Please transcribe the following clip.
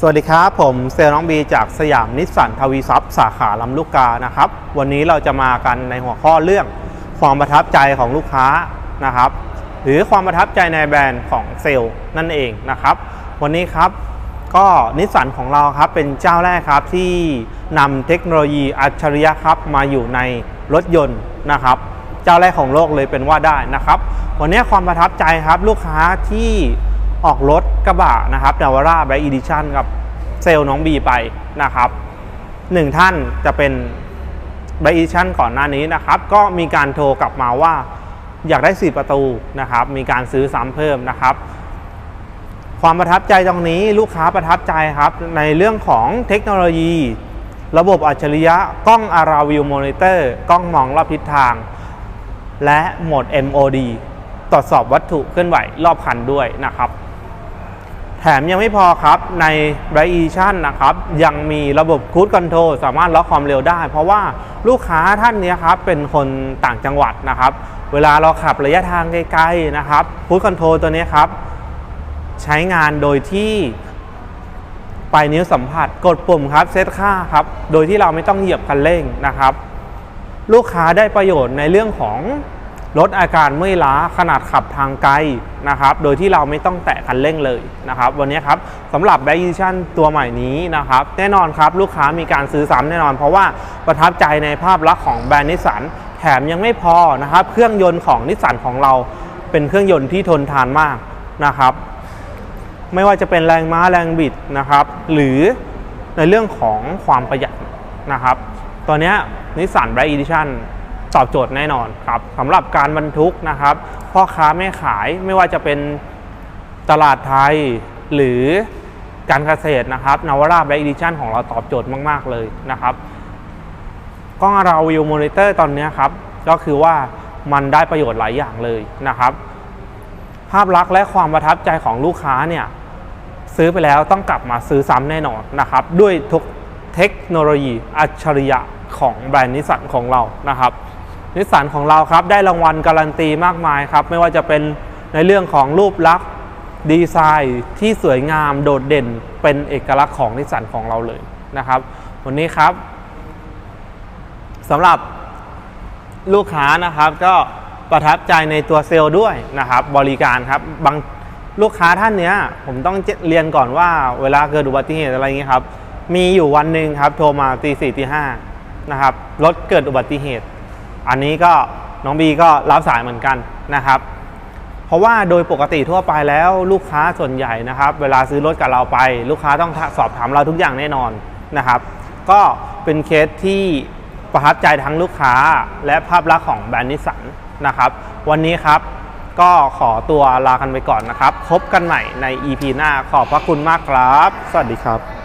สวัสดีครับ ผมเซลล์น้องบีจากสยามนิสสันทวีซับสาขาลำลูกกานะครับ วันนี้เราจะมากันในหัวข้อเรื่องความประทับใจของลูกค้านะครับ หรือความประทับใจในแบรนด์ของเซลล์นั่นเองนะครับ วันนี้ครับก็นิสสันของเราครับเป็นเจ้าแรกครับที่นำเทคโนโลยีอัจฉริยะครับมาอยู่ในรถยนต์นะครับ เจ้าแรกของโลกเลยเป็นว่าได้นะครับ วันนี้ความประทับใจครับลูกค้าที่ออกรถ กระบะนะครับดาวาร่าแบล็กอีดิชั่นกับเซลล์น้องบีไปนะครับหนึ่งท่านจะเป็นแบล็กอีดิชั่นก่อนหน้านี้นะครับ ก็มีการโทรกลับมาว่าอยากได้ 4 ประตูนะครับ มีการซื้อซ้ำเพิ่มนะครับ ความประทับใจตรงนี้ลูกค้าประทับใจครับ ในเรื่องของเทคโนโลยี ระบบอัจฉริยะกล้องอาราวิวมอนิเตอร์กล้องมองรอบทิศทาง และโหมด MOD ตรวจสอบวัตถุเคลื่อนไหวรอบคันด้วยนะครับ แถมยังไม่พอครับใน b r i g h t i o n นะครับ ยังมีระบบ Cruise Control สามารถล็อกความเร็วได้ เพราะว่าลูกค้าท่านนี้ครับเป็นคนต่างจังหวัดนะครับ เวลาเราขับระยะทางไกลๆนะครับ Cruise Control ตัวนี้ครับ ใช้งานโดยที่ปลายนิ้วสัมผัสกดปุ่มครับเซตค่าครับ โดยที่เราไม่ต้องเหยียบคันเร่งนะครับ ลูกค้าได้ประโยชน์ในเรื่องของ ลดอาการเมื่อยล้าขนาดขับทางไกลนะครับ โดยที่เราไม่ต้องแตะคันเร่งเลยนะครับ วันนี้ครับสำหรับ b a c k Edition ตัวใหม่นี้นะครับ แน่นอนครับลูกค้ามีการซื้อซ้ำแน่นอน เพราะว่าประทับใจในภาพลักษณ์ของแบรนด์นิสสันแถมยังไม่พอนะครับ เครื่องยนต์ของนิสสันของเราเป็นเครื่องยนต์ที่ทนทานมากนะครับ ไม่ว่าจะเป็นแรงม้าแรงบิดนะครับ หรือในเรื่องของความประหยัดนะครับ ตัวนี้นิสสัน Bright Edition ตอบโจทย์แน่นอนครับสำหรับการบรรทุกนะครับ พ่อค้าแม่ขายไม่ว่าจะเป็นตลาดไทยหรือการเกษตรนะครับนาวาร่า Bright Edition ของเราตอบโจทย์มาก ๆ เลยนะครับกล้องเราวิวมอนิเตอร์ตอนนี้ครับ ก็คือว่ามันได้ประโยชน์หลายอย่างเลยนะครับ ภาพลักษณ์และความประทับใจของลูกค้าเนี่ยซื้อไปแล้วต้องกลับมาซื้อซ้ำแน่นอนนะครับ ด้วยทุกเทคโนโลยีอัจฉริยะของแบรนด์นิสสันของเรานะครับ นิสสันของเราครับได้รางวัลการันตีมากมายครับ ไม่ว่าจะเป็นในเรื่องของรูปลักษณ์ดีไซน์ที่สวยงามโดดเด่นเป็นเอกลักษณ์ของนิสสันของเราเลยนะครับ วันนี้ครับสำหรับลูกค้านะครับก็ประทับใจในตัวเซลล์ด้วยนะครับ บริการครับบางลูกค้าท่านเนี้ย ผมต้องเรียนก่อนว่าเวลาเกิดอุบัติเหตุอะไรเงี้ยครับ มีอยู่วันหนึ่งครับ โทรมาตีสี่ตีห้านะครับรถเกิดอุบัติเหตุ อันนี้ก็น้องบีก็รับสายเหมือนกันนะครับ เพราะว่าโดยปกติทั่วไปแล้วลูกค้าส่วนใหญ่นะครับ เวลาซื้อรถกับเราไป ลูกค้าต้องสอบถามเราทุกอย่างแน่นอนนะครับ ก็เป็นเคสที่ประทับใจทั้งลูกค้าและภาพลักษณ์ของแบรนด์นิสสันนะครับ วันนี้ครับก็ขอตัวลากันไปก่อนนะครับ พบกันใหม่ใน EP หน้าขอบพระคุณมากครับ สวัสดีครับ